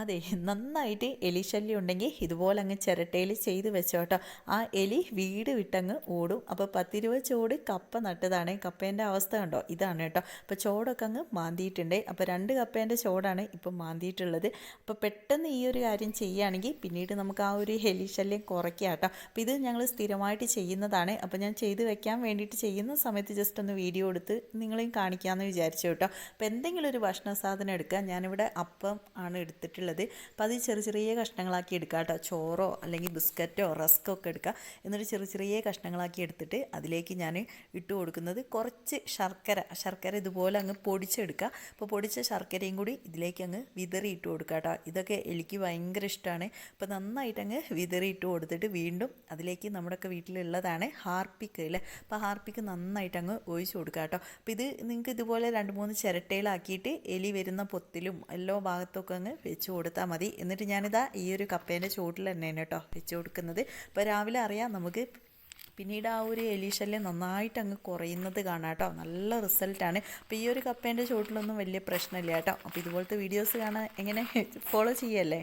അതെ നന്നായിട്ട് എലി ശല്യം ഉണ്ടെങ്കിൽ ഇതുപോലെ അങ്ങ് ചിരട്ടയിൽ ചെയ്ത് വെച്ചോട്ടോ ആ എലി വീട് വിട്ടങ്ങ് ഓടും. അപ്പോൾ പത്തിരുപത് ചോട് കപ്പ നട്ടതാണ്. കപ്പേന്റെ അവസ്ഥ കണ്ടോ? ഇതാണ് കേട്ടോ. അപ്പോൾ ചോടൊക്കെ അങ്ങ് മാന്തിയിട്ടുണ്ട്. അപ്പോൾ രണ്ട് കപ്പേന്റെ ചോടാണ് ഇപ്പം മാന്തിയിട്ടുള്ളത്. അപ്പോൾ പെട്ടെന്ന് ഈ ഒരു കാര്യം ചെയ്യുകയാണെങ്കിൽ പിന്നീട് നമുക്ക് ആ ഒരു എലി ശല്യം കുറയ്ക്കാം കേട്ടോ. അപ്പോൾ ഇത് ഞങ്ങൾ സ്ഥിരമായിട്ട് ചെയ്യുന്നതാണ്. അപ്പോൾ ഞാൻ ചെയ്ത് വെക്കാൻ വേണ്ടിയിട്ട് ചെയ്യുന്ന സമയത്ത് ജസ്റ്റ് ഒന്ന് വീഡിയോ എടുത്ത് നിങ്ങളെയും കാണിക്കാമെന്ന് വിചാരിച്ചു കേട്ടോ. അപ്പോൾ എന്തെങ്കിലും ഒരു ഭക്ഷണ സാധനം എടുക്കുക. ഞാനിവിടെ അപ്പം ആണ് എടുത്തിട്ടുള്ളത്. അപ്പോൾ അത് ചെറിയ ചെറിയ കഷ്ണങ്ങളാക്കി എടുക്കുക കേട്ടോ ചോറോ അല്ലെങ്കിൽ ബിസ്ക്കറ്റോ റസ്കോ ഒക്കെ എടുക്കുക എന്നിട്ട് ചെറിയ ചെറിയ കഷ്ണങ്ങളാക്കി എടുത്തിട്ട് അതിലേക്ക് ഞാൻ ഇട്ട് കൊടുക്കുന്നത് കുറച്ച് ശർക്കര. ശർക്കര ഇതുപോലെ അങ്ങ് പൊടിച്ചെടുക്കുക അപ്പോൾ പൊടിച്ച ശർക്കരയും കൂടി ഇതിലേക്ക് അങ്ങ് വിതറി ഇട്ട് കൊടുക്കുക കേട്ടോ ഇതൊക്കെ എനിക്ക് ഭയങ്കര ഇഷ്ടമാണ് അപ്പോൾ നന്നായിട്ട് അങ്ങ് വിതറി ഇട്ട് കൊടുത്തിട്ട് വീണ്ടും അതിലേക്ക് നമ്മുടെയൊക്കെ വീട്ടിലുള്ളതാണ് ഹാർപ്പിക്ക് അല്ലേ? അപ്പോൾ ഹാർപ്പിക്ക് നന്നായിട്ട് അങ്ങ് ഒഴിച്ച് കൊടുക്കുക കേട്ടോ അപ്പോൾ ഇത് നിങ്ങൾക്ക് ഇതുപോലെ രണ്ട് മൂന്ന് ചിരട്ടയിലാക്കിയിട്ട് എലി വരുന്ന പൊത്തിലും എല്ലാ ഭാഗത്തൊക്കെ അങ്ങ് വെച്ച് കൊടുത്താൽ മതി. എന്നിട്ട് ഞാനിതാ ഈ ഒരു കപ്പേന്റെ ചൂട്ടിൽ തന്നെയാണ് കേട്ടോ വെച്ച് കൊടുക്കുന്നത്. അപ്പോൾ രാവിലെ അറിയാം നമുക്ക് പിന്നീട് ആ ഒരു എലീശല്യം നന്നായിട്ട് അങ്ങ് കുറയുന്നത് കാണാം കേട്ടോ. നല്ല റിസൾട്ടാണ്. അപ്പോൾ ഈ ഒരു കപ്പേന്റെ ചുവട്ടിലൊന്നും വലിയ പ്രശ്നമില്ല കേട്ടോ. അപ്പോൾ ഇതുപോലത്തെ വീഡിയോസ് കാണാൻ എങ്ങനെ ഫോളോ ചെയ്യല്ലേ?